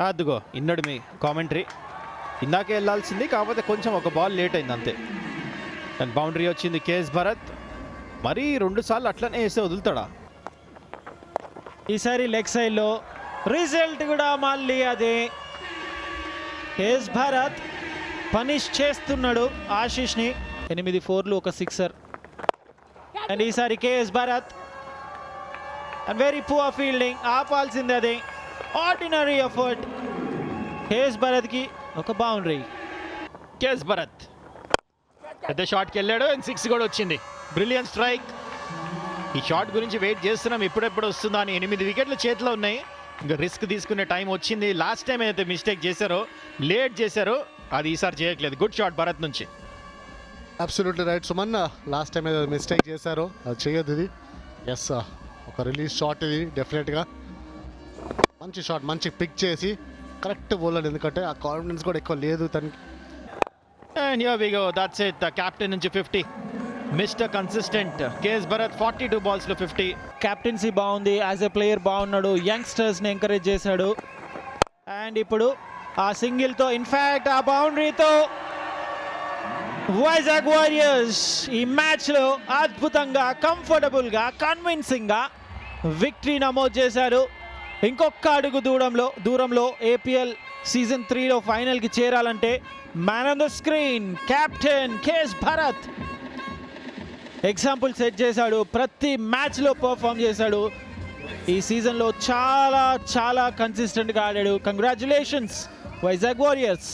అదిగో ఇన్నడు మీ కామెంటరీ ఇందాకే వెళ్ళాల్సింది కాకపోతే కొంచెం ఒక బాల్ లేట్ అయింది అంతే. అండ్ బౌండరీ వచ్చింది కేఎస్ భరత్. మరీ రెండు సార్లు అట్లనే వేస్తే వదులుతాడా? ఈసారి లెగ్ సైడ్లో రిజల్ట్ కూడా మళ్ళీ అదే. కేఎస్ భారత్ పనిష్ చేస్తున్నాడు ఆశీష్ని. ఎనిమిది ఫోర్లు ఒక సిక్సర్ అండ్ ఈసారి KS Bharat. And very poor fielding ఆపాల్సింది అదే. ఆర్డినరీ ఎఫర్ట్ కేఎస్ భారత్కి ఒక బౌండరీ కేఎస్ భరత్ పెద్ద షాట్కి వెళ్ళాడు. అండ్ సిక్స్ కూడా వచ్చింది. బ్రిలియన్ స్ట్రైక్ ఈ షాట్ గురించి వెయిట్ చేస్తున్నాం. ఎప్పుడెప్పుడు వస్తుందా అని ఎనిమిది వికెట్లు చేతిలో ఉన్నాయి. ఇంకా రిస్క్ తీసుకునే టైం వచ్చింది. లాస్ట్ టైం ఏదైతే మిస్టేక్ చేశారో లేట్ చేశారో అది ఈసారి చేయట్లేదు. గుడ్ షాట్ భరత్ నుంచి. Absolutely right Suman last time ఏదో మిస్టేక్ చేశారో అది చేయొద్దు ఇది. ఎస్ ఒక రిలీజ్ షాట్ ఇది డెఫినెట్గా మంచి షాట్ మంచి పిక్ చేసి కరెక్ట్ బౌలర్ ఎందుకంటే ఆ కాన్ఫిడెన్స్ కూడా ఎక్కువ లేదు తనకి. And here we go that's it captain నుంచి fifty mister consistent KS Bharat forty two బాల్స్లో fifty captaincy బాగుంది. యాజ్ ఎ ప్లేయర్ బాగున్నాడు. యంగ్స్టర్స్ని ఎంకరేజ్ చేశాడు. అండ్ ఇప్పుడు ఆ సింగిల్తో ఇన్ఫ్యాక్ట్ ఆ బౌండరీతో వైజాగ్ వారియర్స్ ఈ మ్యాచ్లో అద్భుతంగా కంఫర్టబుల్గా కన్విన్సింగ్గా విక్టరీ నమోదు చేశారు. ఇంకొక అడుగు దూరంలో దూరంలో ఏపీఎల్ సీజన్ త్రీలో ఫైనల్కి చేరాలంటే man on the screen captain KS Bharat example set చేశాడు ప్రతి మ్యాచ్లో పర్ఫామ్ చేశాడు. ఈ సీజన్లో చాలా చాలా కన్సిస్టెంట్గా ఆడాడు. Congratulations Vizag warriors